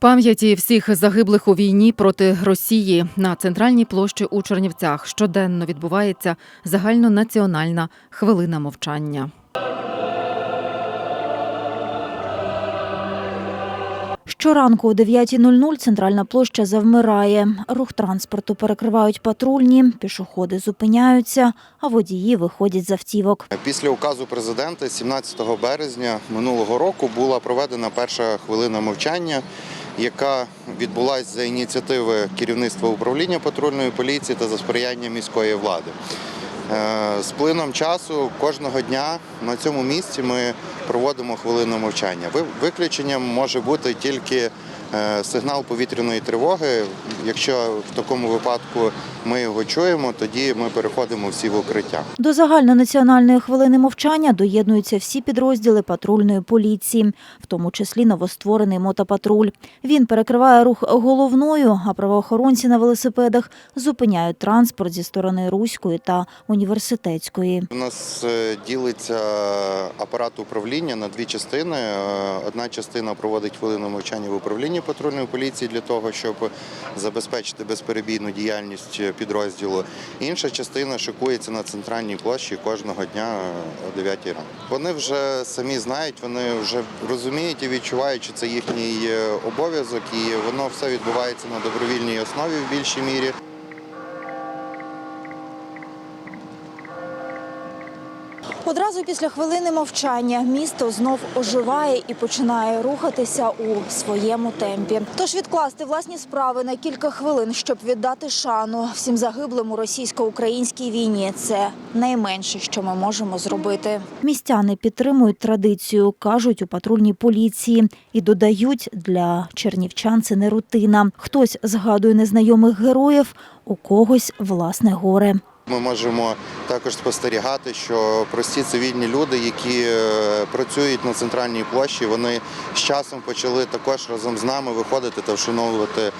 Пам'яті всіх загиблих у війні проти Росії на центральній площі у Чернівцях щоденно відбувається загальнонаціональна хвилина мовчання. Щоранку о 9.00 центральна площа завмирає. Рух транспорту перекривають патрульні, пішоходи зупиняються, а водії виходять з автівок. Після указу президента 17 березня минулого року була проведена перша хвилина мовчання, яка відбулася за ініціативи керівництва управління патрульної поліції та за сприяння міської влади. Е, З плином часу кожного дня на цьому місці ми проводимо хвилину мовчання. Ви- Виключенням може бути тільки сигнал повітряної тривоги. Якщо в такому випадку ми його чуємо, тоді ми переходимо всі в укриття. До загальнонаціональної хвилини мовчання доєднуються всі підрозділи патрульної поліції, в тому числі новостворений мотопатруль. Він перекриває рух головною, а правоохоронці на велосипедах зупиняють транспорт зі сторони Руської та університетської. У нас е, ділиться апарат управління на дві частини. Е, Одна частина проводить хвилину мовчання в управлінні патрульної поліції для того, щоб забезпечити безперебійну діяльність підрозділу. Інша частина шикується на центральній площі кожного дня о 9 ранку. Вони вже самі знають, вони вже розуміють і відчувають, що це їхній е, обов'язок, і воно все відбувається на добровільній основі в більшій мірі. Одразу після хвилини мовчання місто знов оживає і починає рухатися у своєму темпі. Тож відкласти власні справи на кілька хвилин, щоб віддати шану всім загиблим у російсько-українській війні. Це найменше, що ми можемо зробити. Містяни підтримують традицію, кажуть у патрульній поліції, і додають для чернівчан це не рутина. Хтось згадує незнайомих героїв, у когось власне горе. Ми можемо також спостерігати, що прості цивільні люди, які е, працюють на центральній площі, вони з часом почали також разом з нами виходити та вшановувати е,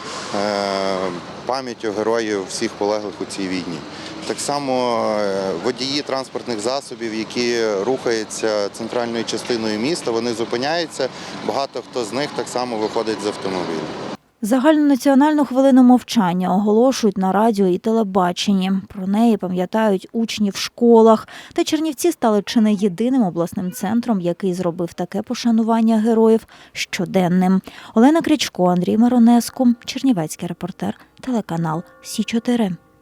пам'яттю героїв всіх полеглих у цій війні. Так само е, водії транспортних засобів, які рухаються центральною частиною міста, вони зупиняються. Багато хто з них так само виходить з автомобіля. Загальнонаціональну хвилину мовчання оголошують на радіо і телебаченні. Про неї пам'ятають учні в школах. Та Чернівці стали чи не єдиним обласним центром, який зробив таке пошанування героїв щоденним. Олена Крічко, Андрій Маронеску, Чернівецький репортер, телеканал Сі 4